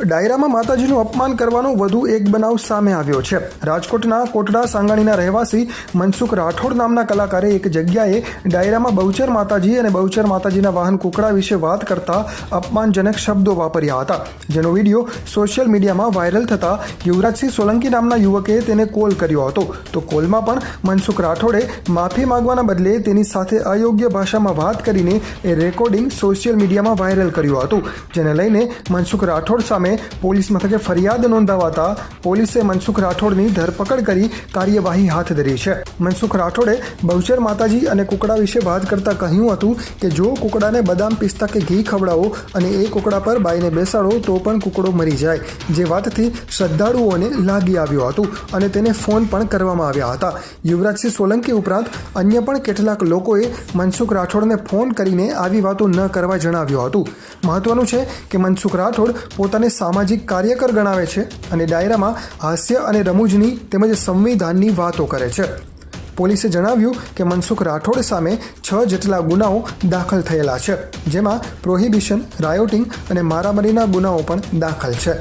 ડાયરામાં માતાજીનું અપમાન કરવાનો વધુ એક બનાવ સામે આવ્યો છે. રાજકોટના કોટડા સાંગાણીના રહેવાસી મનસુખ રાઠોડ નામના કલાકારે એક જગ્યાએ ડાયરામાં બહુચર માતાજી અને બહુચર માતાજીના વાહન કુકડા વિશે વાત કરતા અપમાનજનક શબ્દો વાપર્યા હતા. જેનો વીડિયો સોશિયલ મીડિયામાં વાયરલ થતા યુવરાજસિંહ સોલંકી નામના યુવકે તેને કોલ કર્યો હતો. તો કોલમાં પણ મનસુખ રાઠોડે માફી માગવાના બદલે તેની સાથે અયોગ્ય ભાષામાં વાત કરીને એ રેકોર્ડિંગ સોશિયલ મીડિયામાં વાયરલ કર્યું હતું, જેને લઈને મનસુખ રાઠોડ સામે પોલીસ મથકે ફરિયાદ નોંધાવાતા પોલીસે મનસુખ રાઠોડની ધરપકડ કરી કાર્યવાહી હાથ ધરી છે મનસુખ રાઠોડે બહુચર માતાજી અને કુકડા વિશે વાત કરતા કહ્યું હતું કે જો કુકડાને બદામ પિસ્તા કે ઘી ખવડાવો અને એ કુકડા પર બાઈને બેસાડો તો પણ કુકડો મરી જાય, જે વાતથી શ્રદ્ધાળુઓને લાગી આવ્યું હતું અને તેને ફોન પણ કરવામાં આવ્યા હતા. યુવરાજસિંહ સોલંકી ઉપરાંત અન્ય પણ કેટલાક લોકોએ મનસુખ રાઠોડને ફોન કરીને આવી વાતો ન કરવા જણાવ્યું હતું. મહત્વનું છે કે મનસુખ રાઠોડ પોતાને સામાજિક કાર્યકર ગણાવે છે અને ડાયરામાં હાસ્ય અને રમૂજની તેમજ સંવિધાનની વાતો કરે છે. પોલીસે જણાવ્યું કે મનસુખ રાઠોડ સામે છ જેટલા ગુનાઓ દાખલ થયેલા છે, જેમાં પ્રોહિબિશન, રાયોટિંગ અને મારામારીના ગુનાઓ પણ દાખલ છે.